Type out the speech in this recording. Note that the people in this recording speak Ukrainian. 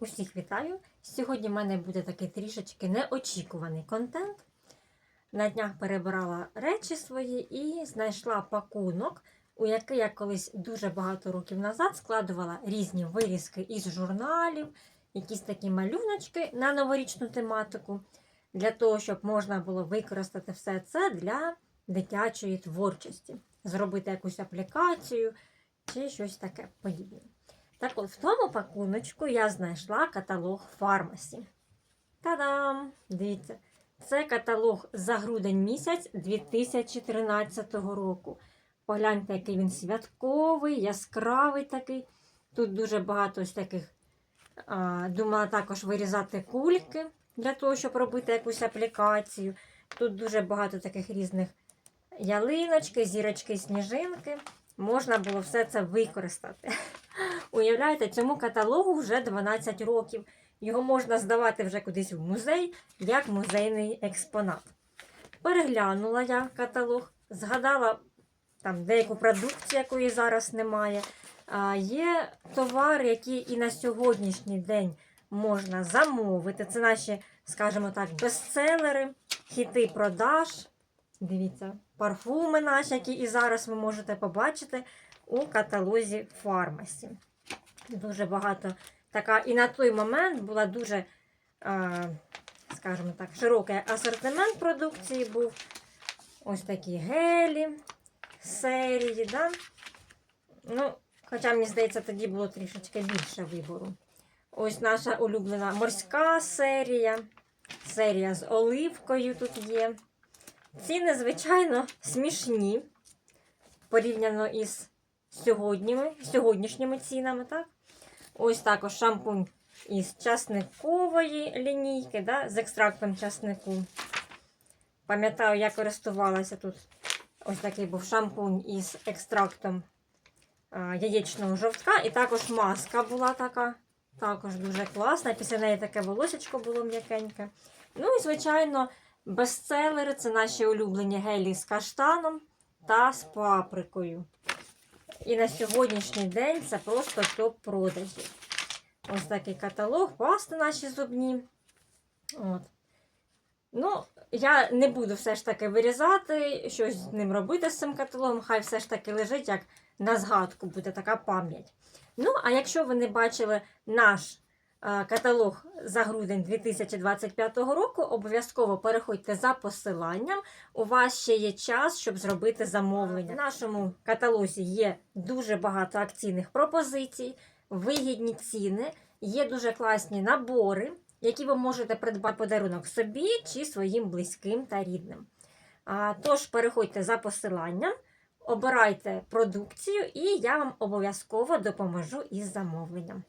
Усіх вітаю! Сьогодні в мене буде такий трішечки неочікуваний контент. На днях перебирала речі свої і знайшла пакунок, у який я колись дуже багато років назад складувала різні вирізки із журналів, якісь такі малюночки на новорічну тематику, для того, щоб можна було використати все це для дитячої творчості, зробити якусь аплікацію чи щось таке подібне. Так от в тому пакуночку я знайшла каталог фармасі. Та-дам! Дивіться, це каталог за грудень місяць 2013 року. Погляньте, який він святковий, яскравий такий. Тут дуже багато ось таких. Думала також вирізати кульки для того, щоб робити якусь аплікацію. Тут дуже багато таких різних ялиночки, зірочки, сніжинки. Можна було все це використати. Уявляєте, цьому каталогу вже 12 років. Його можна здавати вже кудись в музей, як музейний експонат. Переглянула я каталог, згадала там деяку продукцію, якої зараз немає. А, є товари, які і на сьогоднішній день можна замовити. Це наші, скажімо так, бестселери, хіти продаж. Дивіться, парфуми наші, які і зараз ви можете побачити у каталозі фармасі. Дуже багато така. І на той момент була дуже, скажімо так, широкий асортимент продукції був. Ось такі гелі серії. Да? Ну, Хоча, мені здається, тоді було трішечки більше вибору. Ось наша улюблена морська серія. Серія з оливкою тут є. Ціни, звичайно, смішні порівняно із сьогодніми, сьогоднішніми цінами. так? Ось також шампунь із часникової лінійки, да, з екстрактом часнику. Пам'ятаю, я користувалася тут. Ось такий був шампунь із екстрактом яєчного жовтка. І також маска була така. Також дуже класна. Після неї таке волосечко було м'якеньке. Ну і, звичайно, бестселери це наші улюблені гелі з каштаном та з паприкою. І на сьогоднішній день це просто топ-продажі. Ось такий каталог, пасти наші зубні. От. Ну, я не буду все ж таки вирізати, щось з ним робити з цим каталогом. Хай все ж таки лежить, як на згадку буде така пам'ять. Ну, а якщо ви не бачили наш каталог за грудень 2025 року, обов'язково переходьте за посиланням. У вас ще є час, щоб зробити замовлення. В нашому каталозі є дуже багато акційних пропозицій, вигідні ціни, є дуже класні набори, які ви можете придбати подарунок собі чи своїм близьким та рідним. Тож переходьте за посиланням, обирайте продукцію, і я вам обов'язково допоможу із замовленням.